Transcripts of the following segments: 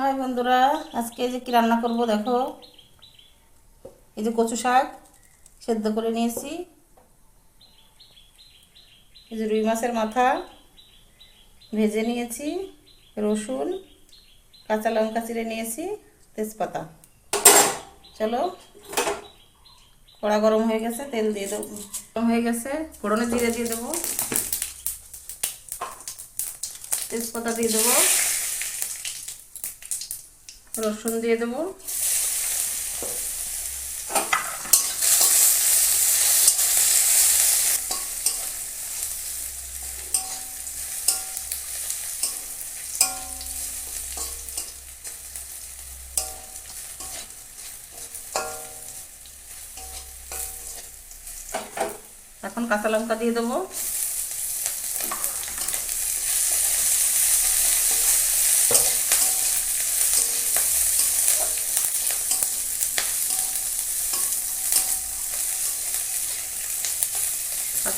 High বন্ধুরা, আজকে যে কী রান্না করব দেখো। এই যে কচু শাক সেদ্ধ করে নিয়েছি। এই যে রুই মাছের মাথা ভেজে নিয়েছি, রসুন, কাঁচা লঙ্কা চিড়ে নিয়েছি, তেজপাতা। চলো, কড়া গরম হয়ে গেছে, তেল দিয়ে দেবো, গরম হয়ে গেছে, ফোড়নে জিরে দিয়ে দেবো, তেজপাতা দিয়ে দেবো। রসুন দিয়ে দেবো। এখন কাঁচা লঙ্কা দিয়ে দেবো।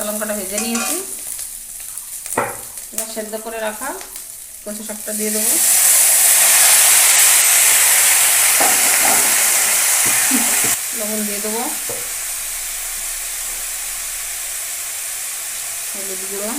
কাঁচা লঙ্কাটা ভেজে নিয়েছি। এবার সেদ্ধ করে রাখা কচু শাকটা দিয়ে দেবো। লবণ দিয়ে দেবো। হলুদ গুঁড়ো।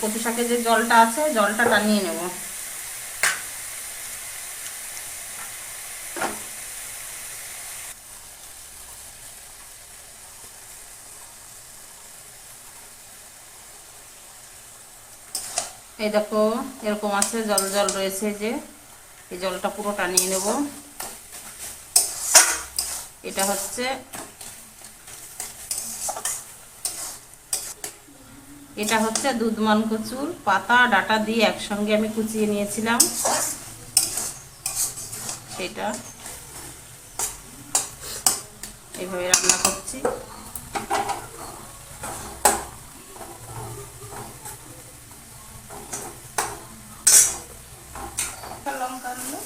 কচু শাকের যে জলটা আছে জলটা টানিয়ে নেব। এই দেখো, এরকম আছে, জল জল রয়েছে যে, এই জলটা পুরো টানিয়ে নেব। এটা হচ্ছে এটা হচ্ছে দুধমান কচুর পাতা, ডাটা দিয়ে একসঙ্গে আমি কুচিয়ে নিয়েছিলাম। সেটা। এইভাবে রান্না করছি লঙ্কা দিল এই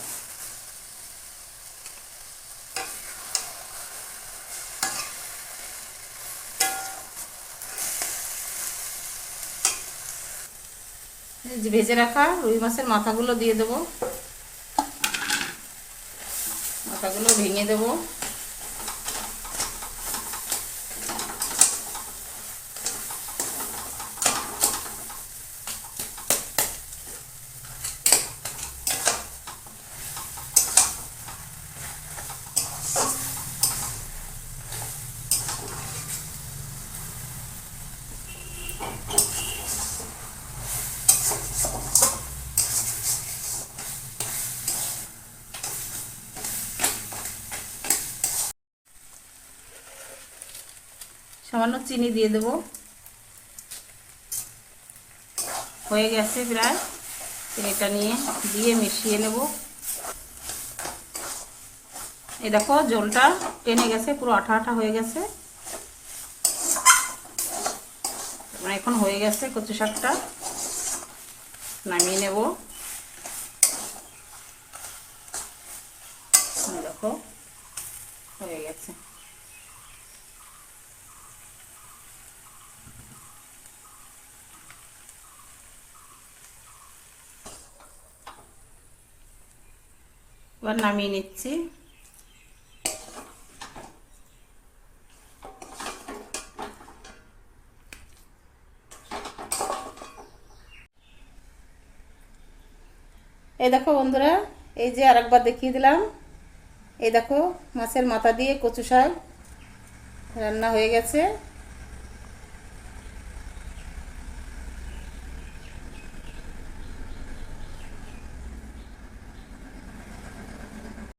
যে ভেজে রাখা রুই মাছের মাথাগুলো দিয়ে দেবো। মাথাগুলো ভেঙে দেব। সামান্য চিনি দিয়ে দেব। হয়ে গেছে প্রায়। চিনিটা নিয়ে দিয়ে মিশিয়ে নেব। এই দেখো, জলটা টেনে গেছে, পুরো আঠা আঠা হয়ে গেছে। মানে এখন হয়ে গেছে কচু শাকটা। নামিয়ে নেব। দেখো, হয়ে গেছে। এবার নামিয়ে নিচ্ছি। এই দেখো বন্ধুরা, এই যে আরেকবার দেখিয়ে দিলাম। এই দেখো, মাছের মাথা দিয়ে কচু শাক রান্না হয়ে গেছে।